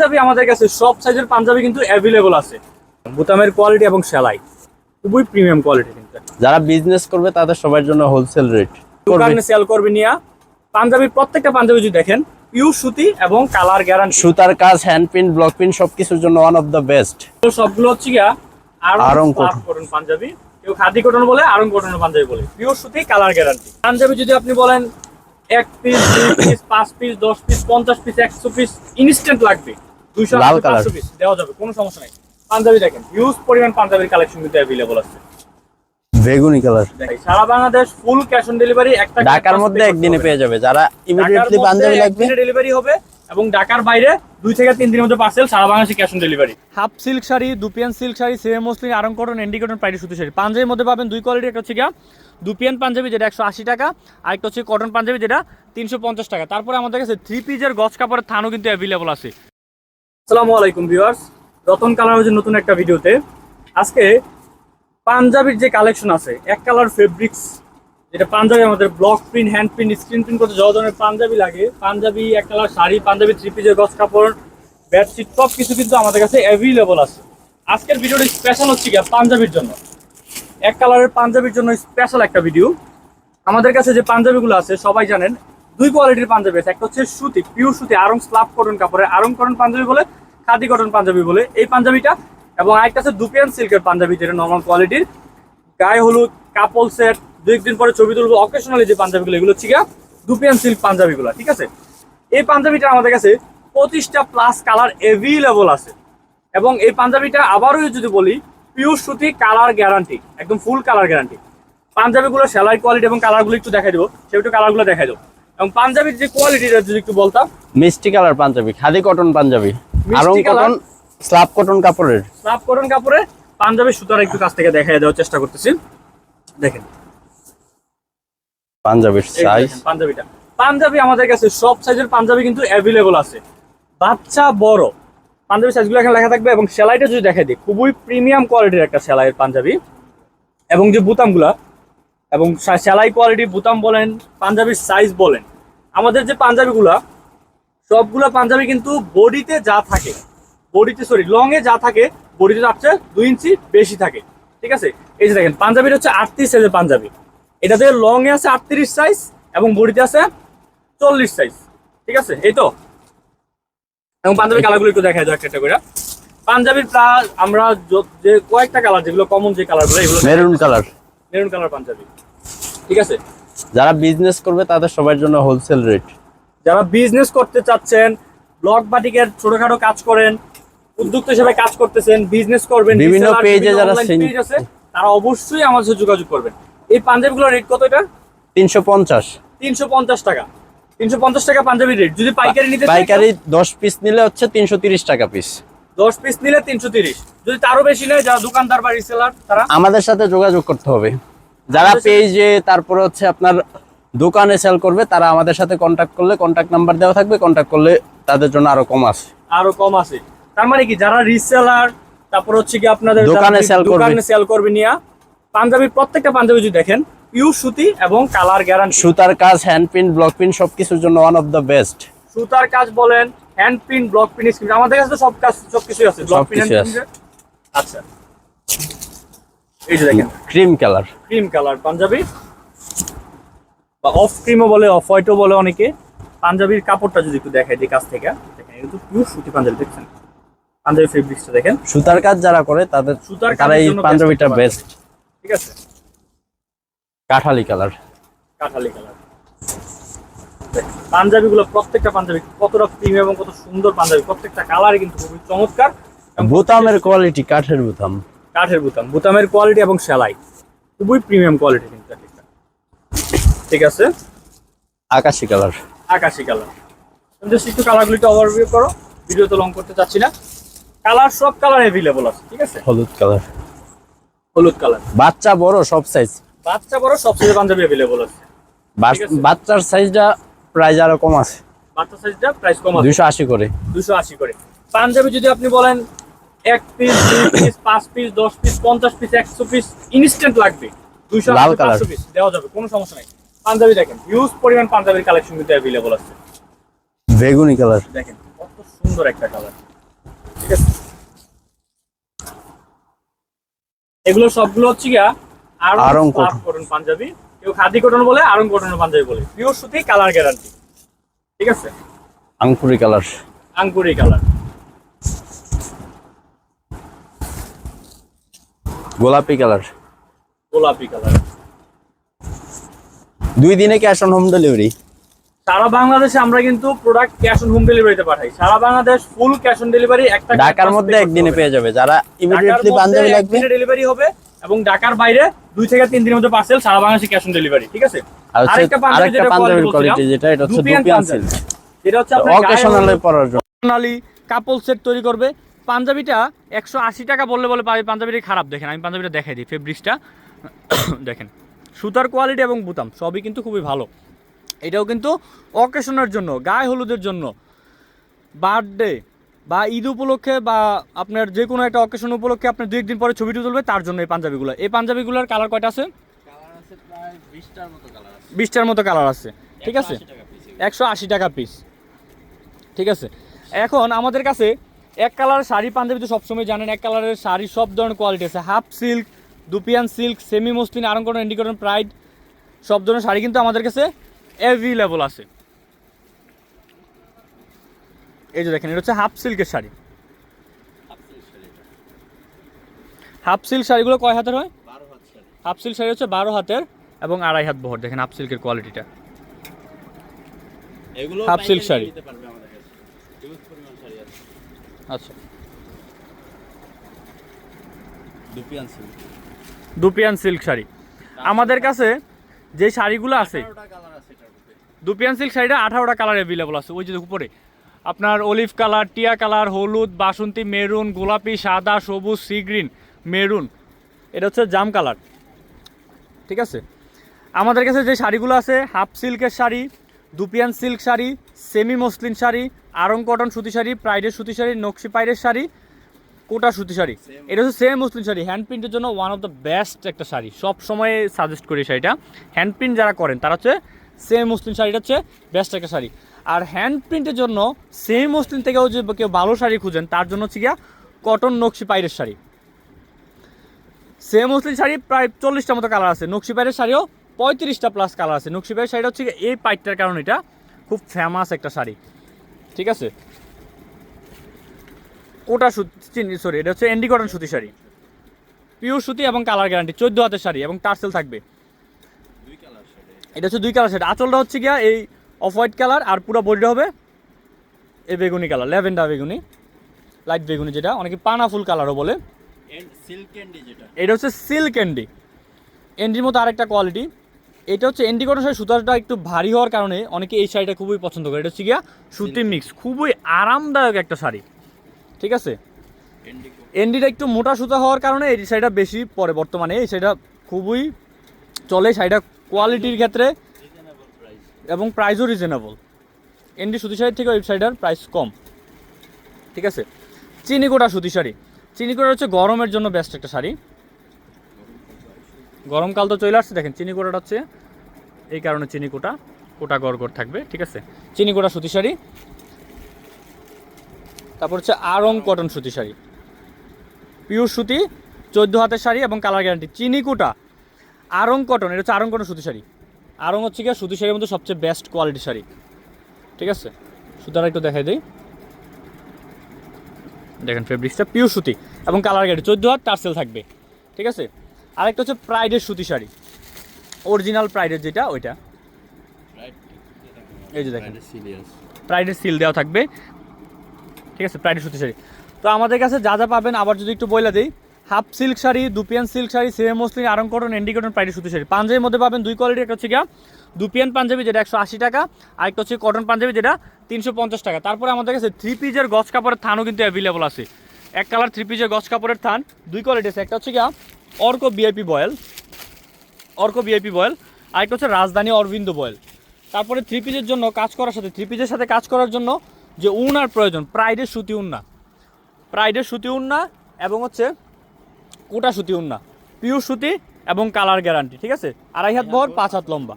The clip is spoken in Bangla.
পাঞ্জাবি আমাদের কাছে সব সাইজের পাঞ্জাবি কিন্তু অ্যাভেলেবল আছে। বোতামের কোয়ালিটি এবং সেলাই খুবই প্রিমিয়াম কোয়ালিটি কিন্তু। যারা বিজনেস করবে তাদের সবার জন্য হোলসেল রেট দোকানে সেল করবে নিয়া। পাঞ্জাবির প্রত্যেকটা পাঞ্জাবি যদি দেখেন পিওর সুতি এবং কালার গ্যারান্টি সুতার কাজ হ্যান্ড প্রিন্ট ব্লক প্রিন্ট সবকিছুর জন্য ওয়ান অফ দ্য বেস্ট তো সবগুলো হচ্ছে গিয়া আরং কটন পাঞ্জাবি। কেউ খাদি কটন বলে আরং কটন পাঞ্জাবি বলে। পিওর সুতি কালার গ্যারান্টি পাঞ্জাবি যদি আপনি বলেন এক পিস দুই পিস পাঁচ পিস দশ পিস পঞ্চাশ পিস একশো পিস ইনস্ট্যান্ট লাগবে। লাল colour। দেওয়া যাবে কোনো সমস্যা নেই। পাঞ্জাবি দেখেন হিউজ পরিমাণ পাঞ্জাবির কালেকশন কিন্তু অ্যাভেলেবল আছে। বেগুনি colour. Sara Bangladesh full cash on delivery একটা ঢাকার মধ্যে একদিনে পেয়ে যাবে যারা ইমিডিয়েটলি পাঞ্জাবি লাগবে। ডেলিভারি হবে এবং ঢাকার বাইরে দুই থেকে তিন দিনের মধ্যে পার্সেল সারা বাংলাদেশে cash on delivery half silk sari dupion silk sari semi muslin Aarong cotton এন্ডি cotton সুতি শাড়ি। পাঞ্জাবির মধ্যে পাবেন দুই কোয়ালিটি একটা হচ্ছে গিয়া দুপিয়ান পাঞ্জাবি যেটা একশো আশি টাকা আর একটা হচ্ছে কটন পাঞ্জাবি যেটা তিনশো পঞ্চাশ টাকা। তারপরে আমাদের কাছে থ্রি পিজের গছ কাপড়ের থানও কিন্তু অ্যাভেলেবল আছে। আসসালামু আলাইকুম ভিউয়ার্স। রতন কালার হচ্ছে নতুন একটা ভিডিওতে। আজকে পাঞ্জাবির যে কালেকশন আছে, এক কালার ফেব্রিক্স যেটা পাঞ্জাবি আমাদের block print hand print screen print করতে যত ধরনের পাঞ্জাবি লাগে, পাঞ্জাবি এক কালার শাড়ি, পাঞ্জাবি থ্রি পিসের গজ কাপড় বেডশিট সব কিছু কিন্তু আমাদের কাছে অ্যাভেলেবল আছে। আজকের ভিডিওটা স্পেশাল হচ্ছে কি পাঞ্জাবির জন্য। এক কালারের পাঞ্জাবির জন্য স্পেশাল একটা ভিডিও আমাদের কাছে যে পাঞ্জাবিগুলো আছে, সবাই জানেন দুই কোয়ালিটির পাঞ্জাবি আছে। একটা হচ্ছে সুতি পিওর সুতি, আরং স্লাব কটন কাপড়ে আরং কটন পাঞ্জাবি বলে, খাদি কটন পাঞ্জাবি বলে এই পাঞ্জাবিটা। এবং আরেকটা আছে দুপিয়ান সিল্কের পাঞ্জাবি, যেটা নর্মাল কোয়ালিটির গায়ে হলুদ কাপল সেট দুই একদিন পরে ছবি তুলবো অকেশনালি যে পাঞ্জাবিগুলো, এগুলো হচ্ছে গিয়া দুপিয়ান সিল্ক পাঞ্জাবিগুলো, ঠিক আছে? এই পাঞ্জাবিটা আমাদের কাছে পঁচিশটা প্লাস কালার অ্যাভেলেবল আছে। এবং এই পাঞ্জাবিটা আবারও যদি বলি পিওর সুতি কালার গ্যারান্টি একদম ফুল কালার গ্যারান্টি পাঞ্জাবিগুলো সেলাই কোয়ালিটি এবং কালারগুলো একটু দেখাই দেবো, সেটা কালারগুলো দেখাই দেবো। এবং পাঞ্জাবির যে কোয়ালিটিটা যদি একটু বলতাম? মিষ্টি colour panjabi khadi cotton panjabi Aarong cotton slub cotton কাপড়ের। স্নাপ কটন কাপড়ে পাঞ্জাবি সুতার একটু কাছ থেকে দেখাই দেওয়ার চেষ্টা করতেছি। দেখেন। পাঞ্জাবির সাইজ পাঞ্জাবিটা। পাঞ্জাবি আমাদের কাছে সব সাইজের পাঞ্জাবি কিন্তু অ্যাভেলেবল আছে। বাচ্চা বড়। পাঞ্জাবি সাইজগুলো এখানে লেখা থাকবে এবং সেলাইটা যদি দেখাই দিই খুবই প্রিমিয়াম কোয়ালিটির একটা সেলাইয়ের পাঞ্জাবি। এবং যে বুতামগুলা এবং সেলাই কোয়ালিটি বুতাম বলেন, পাঞ্জাবির সাইজ বলেন, আমাদের যে পাঞ্জাবিগুলা, সবগুলো পাঞ্জাবি কিন্তু বডিতে যা থাকে বডিতে সরি লং এ যা থাকে বডিতে তার চেয়ে দুই ইঞ্চি বেশি থাকে, ঠিক আছে? এই যে দেখেন, পাঞ্জাবির হচ্ছে আটত্রিশ সাইজের পাঞ্জাবি, এটাতে লং এ আছে আটত্রিশ সাইজ এবং বডিতে আছে চল্লিশ সাইজ ঠিক আছে? এই তো? এবং পাঞ্জাবি কালারগুলো একটু দেখা যায় একটা একটা করে। পাঞ্জাবির প্রায় আমরা যে কয়েকটা কালার যেগুলো কমন যে কালারগুলো এগুলো maroon colour maroon colour panjabi. ঠিক আছে? যারা বিজনেস করবে তাদের সবার জন্য হোলসেল রেট যারা বিজনেস করতে চাচ্ছেন ব্লক বাটিকের ছোটখাটো কাজ করেন উদ্যোক্তা হিসেবে কাজ করতেছেন বিজনেস করবেন বিভিন্ন বিভিন্ন যারা online আছে তারা অবশ্যই আমার সাথে যোগাযোগ করবেন। এই পাঞ্জাবিগুলোর রেট কত এটা? তিনশো পঞ্চাশ। তিনশো পঞ্চাশ টাকা। তিনশো পঞ্চাশ টাকা পাঞ্জাবি রেট যদি পাইকারি নিতে পাইকারি দশ পিস নিলে হচ্ছে তিনশো তিরিশ টাকা পিস দশ পিস নিলে তিনশো তিরিশ। যদি তারও বেশি নেয় যারা দোকানদার বা রিসেলার তারা আমাদের সাথে যোগাযোগ করতে হবে। যারা পেজে তারপরে হচ্ছে আপনার দোকানে সেল করবে তারা আমাদের সাথে কন্ট্যাক্ট করলে কন্ট্যাক্ট নাম্বার দেওয়া থাকবে কন্ট্যাক্ট করলে তাদের জন্য আরও কম আছে। আরও কম আছে। তার মানে কি যারা রিসেলার তারপর হচ্ছে কি আপনাদের দোকানে sell করবে। দোকানে সেল করবে নিয়া পাঞ্জাবির প্রত্যেকটা পাঞ্জাবি যদি দেখেন পিওর সুতি এবং কালার গ্যারান্টি সুতার কাজ হ্যান্ড প্রিন্ট ব্লক প্রিন্ট সবকিছুর জন্য ওয়ান অফ দ্য বেস্ট সুতার কাজ বলেন hand print block print screen আমাদের কাছে তো সব কাজ সব কিছুই আছে ব্লক প্রিন্ট আচ্ছা। এই যে দেখেন। Cream colour cream colour panjabi. বা অফ ক্রিমও বলে অফ হোয়াইটও বলে অনেকে। পাঞ্জাবির কাপড়টা যদি একটু দেখাই দিই কাছ থেকে। দেখেন এটা তো পিওর সুতি পাঞ্জাবি দেখছেন? পাঞ্জাবি ফেব্রিক্সটা দেখেন। সুতার কাজ যারা করে তাদের সুতার তারা এই পাঞ্জাবিটা বেস্ট ঠিক আছে? কাঠালি কালার কাঠালি কালার পাঞ্জাবিগুলো প্রত্যেকটা পাঞ্জাবি কতটা প্রিমিয়াম এবং কত সুন্দর পাঞ্জাবি প্রত্যেকটা কালারই কিন্তু খুবই চমৎকার বোতামের কোয়ালিটি কাঠের বোতাম। কাঠের বুতাম বুতামের কোয়ালিটি এবং সেলাই। খুবই প্রিমিয়াম কোয়ালিটি কিন্তু ঠিক আছে? আকাশি কালার আকাশি কালার তুমি জাস্ট একটু কালারগুলো একটু ওভারভিউ করো। ভিডিও তো লং করতে চাচ্ছি না। কালার সব কালার অ্যাভেলেবল আছে ঠিক আছে? হলুদ কালার হলুদ কালার বাচ্চা বড় সব সাইজ বাচ্চা বড় সব সাইজের পাঞ্জাবি ঠিক আছে। বাচ্চার সাইজটা প্রাইস আরও কম আছে। বাচ্চা সাইজটা প্রাইস কম আছে। 280 করে। 280 করে। পাঞ্জাবি যদি আপনি বলেন এক পিস দুই পিস পাঁচ পিস দশ পিস পঞ্চাশ পিস একশো পিস ইনস্ট্যান্ট লাগবে। দুইশো পাঁচশো পিস দেওয়া যাবে কোনো সমস্যা নাই। পাঞ্জাবি দেখেন হিউজ পরিমাণ পাঞ্জাবির কালেকশন কিন্তু অ্যাভেলেবল আছে। বেগুনি কালার দেখেন কত সুন্দর একটা কালার ঠিক আছে? এগুলো সবগুলো হচ্ছে গিয়া আরং করুন পাঞ্জাবি। কেউ খাদি কটন বলে আরং কটন পাঞ্জাবি বলে। পিওর সুতি কালার গ্যারান্টি ঠিক আছে? আংপুরি কালার আঙ্কুরি কালার গোলাপি কালার গোলাপি কালার দুই দিনে ক্যাশ অন হোম ডেলিভারি সারা বাংলাদেশে আমরা কিন্তু প্রোডাক্ট ক্যাশ অন হোম ডেলিভারিতে পাঠাই। সারা Bangladesh full cash on delivery একটা ঢাকার মধ্যে একদিনে পেয়ে যাবে। যারা ইমিডিয়েটলি পাঞ্জাবি লাগবে। ডেলিভারি হবে। এবং ঢাকার বাইরে দুই থেকে তিন দিনের মধ্যে পার্সেল সারা বাংলাদেশে ক্যাশ অন ডেলিভারি ঠিক আছে? আর হচ্ছে আরেকটা পাঞ্জাবি যেটা পাঞ্জাবির কোয়ালিটি যেটা এটা হচ্ছে দুপিয়ান। সিল্ক যেটা হচ্ছে অকেশনালে পরার জন্য। কাপল সেট তৈরি করবে। পাঞ্জাবিটা একশো আশি টাকা বললে বলে পাঞ্জাবিটা খারাপ দেখেন আমি পাঞ্জাবিটা দেখাই দিই ফেব্রিক্সটা দেখেন সুতার কোয়ালিটি এবং বুতাম সবই কিন্তু খুবই ভালো। এটাও কিন্তু অকেশনের জন্য গায়ে হলুদের জন্য। বার্থডে বা ঈদ উপলক্ষে বা আপনার যে কোনো একটা অকেশন উপলক্ষে আপনি দু একদিন পরে ছবিটি তুলবে তার জন্য এই পাঞ্জাবিগুলো। এই পাঞ্জাবিগুলোর কালার কয়টা আছে? বিশটার মতো কালার আছে। ঠিক আছে? একশো আশি টাকা পিস ঠিক আছে? এখন আমাদের কাছে এক কালার শাড়ি পাঞ্জাবি তো সবসময় জানেন এক কালারের শাড়ি সব ধরনের কোয়ালিটি আছে। Half silk dupion silk semi muslin Aarong cotton ইন্ডিকটন pride সব ধরনের শাড়ি কিন্তু আমাদের কাছে অ্যাভেলেবল আছে। এই যে দেখেন এটা হচ্ছে হাফ সিল্কের শাড়ি। হাফ সিল্ক শাড়িগুলো কয় হাতের হয়? হাফ সিল্ক শাড়ি হচ্ছে বারো হাতের এবং আড়াই হাত বহর। দেখেন হাফ সিল্কের কোয়ালিটিটা। Half silk sari. আচ্ছা। সিল্ক। Dupion silk sari. আমাদের কাছে যে শাড়িগুলো আছে দুপিয়ান সিল্ক শাড়িটা আঠারোটা কালার অ্যাভেলেবল আছে। ওই যে উপরে আপনার অলিভ কালার টিয়া কালার হলুদ বাসন্তী মেরুন গোলাপি সাদা সবুজ সি গ্রিন মেরুন। এটা হচ্ছে জাম কালার। ঠিক আছে? আমাদের কাছে যে শাড়িগুলো আছে হাফ সিল্কের sari dupion silk sari semi muslin sari Aarong cotton সুতি শাড়ি প্রাইডের সুতি শাড়ি নকশি পাইরের শাড়ি কোটা সুতি শাড়ি। এটা হচ্ছে সেম মুসলিম শাড়ি হ্যান্ড প্রিন্টের জন্য ওয়ান অফ দ্য বেস্ট একটা শাড়ি। সব সময় সাজেস্ট করি শাড়িটা। হ্যান্ড প্রিন্ট যারা করেন তারা হচ্ছে সেম মুসলিম শাড়িটা হচ্ছে বেস্ট একটা শাড়ি। আর হ্যান্ড প্রিন্টের জন্য সেম মুসলিম থেকেও যে কেউ ভালো শাড়ি খুঁজেন, তার জন্য হচ্ছে গিয়া কটন নকশি পাইরের শাড়ি। সেম মুসলিম শাড়ি প্রায় চল্লিশটা মতো কালার আছে। নকশি পাইরের শাড়িও পঁয়ত্রিশটা প্লাস কালার আছে। নকশি পাইরের শাড়িটা হচ্ছে এই পাইটটার কারণে এটা। খুব ফেমাস একটা শাড়ি। ঠিক আছে? কোটা সুতি সরি এটা হচ্ছে এন্ডি কটন সুতি শাড়ি। পিওর সুতি এবং কালার গ্যারান্টি চোদ্দ হাতের শাড়ি এবং টার্সেল থাকবে। এটা হচ্ছে দুই কালার সেট আঁচলটা হচ্ছে গিয়া এই অফ হোয়াইট কালার আর পুরো বডিটা হবে এই বেগুনি কালার ল্যাভেন্ডার বেগুনি লাইট বেগুনি যেটা অনেকে পানা ফুল কালারও বলে। সিল্ক ক্যান্ডি যেটা। এটা হচ্ছে সিল্ক এন্ডি এন্ডির মতো আরেকটা কোয়ালিটি এটা হচ্ছে এন্ডি কটন শাড়ি সুতাটা একটু ভারী হওয়ার কারণে অনেকে এই শাড়িটা খুবই পছন্দ করে। এটা হচ্ছে গিয়া সুতি মিক্স খুবই আরামদায়ক একটা শাড়ি। ঠিক আছে? এন্ডিটা একটু মোটা সুতা হওয়ার কারণে এই শাড়িটা বেশি পরে। বর্তমানে এই শাড়িটা খুবই চলে শাড়িটা কোয়ালিটির ক্ষেত্রে এবং প্রাইসও রিজনেবল এন্ডি সুতি শাড়ির থেকে শাড়িটার প্রাইস কম। ঠিক আছে? চিনিকোটা সুতি শাড়ি চিনিকোটা হচ্ছে গরমের জন্য বেস্ট একটা শাড়ি। গরমকাল তো চলে আসছে, দেখেন চিনিকোটাটা হচ্ছে এই কারণে চিনিকোটা কোটা গড় গড় থাকবে, ঠিক আছে? চিনিকোটা সুতি শাড়ি তারপর হচ্ছে আরং কটন সুতি শাড়ি পিওর সুতি, চোদ্দ হাতের শাড়ি এবং কালার গ্যারান্টি চিনিকুটা আরং কটন এটা হচ্ছে আরং কটন সুতি শাড়ি। আরং হচ্ছে গিয়ে সুতি শাড়ির মধ্যে সবচেয়ে বেস্ট কোয়ালিটি শাড়ি। ঠিক আছে? সুতাটা একটু দেখাই দিই। দেখেন ফেব্রিক্সটা পিওর সুতি এবং কালার গ্যারান্টি চোদ্দ হাত টার্সেল থাকবে। ঠিক আছে? আরেকটা হচ্ছে প্রাইডের সুতি শাড়ি। অরিজিনাল প্রাইডের যেটা ওইটা। এই যে দেখেন। প্রাইডের সিল দেওয়া থাকবে। ঠিক আছে? প্রাইডের সুতি শাড়ি। তো আমাদের কাছে যা যা পাবেন আবার যদি একটু বইলা দিই half silk sari, dupion silk sari, semi muslin, Aarong cotton, এন্ডি cotton প্রাইডের সুতি শাড়ি। পাঞ্জাবির মধ্যে পাবেন দুই কোয়ালিটি একটা হচ্ছে গিয়া দুপিয়ান পাঞ্জাবি, যেটা একশো আশি টাকা, আর একটা হচ্ছে কটন পাঞ্জাবি, যেটা তিনশো পঞ্চাশ টাকা। তারপরে আমাদের কাছে থ্রি পিজের গছ কাপড়ের থানও কিন্তু অ্যাভেলেবল আছে। এক কালার থ্রি পিজের গছ কাপড়ের থান, দুই কোয়ালিটি আছে। একটা হচ্ছে গিয়া Arka BIP boil, Arka BIP boil, আর একটা হচ্ছে রাজধানী অরবিন্দ বয়েল। তারপরে থ্রি পিজের জন্য কাজ করার সাথে থ্রি পিজের সাথে কাজ করার জন্য যে উনার প্রয়োজন প্রাইডের সুতি উন্না। প্রাইডের সুতি উন্না এবং হচ্ছে কোটা সুতি উন্না। পিওর সুতি এবং কালার গ্যারান্টি ঠিক আছে? আড়াই হাত বহর পাঁচ হাত লম্বা।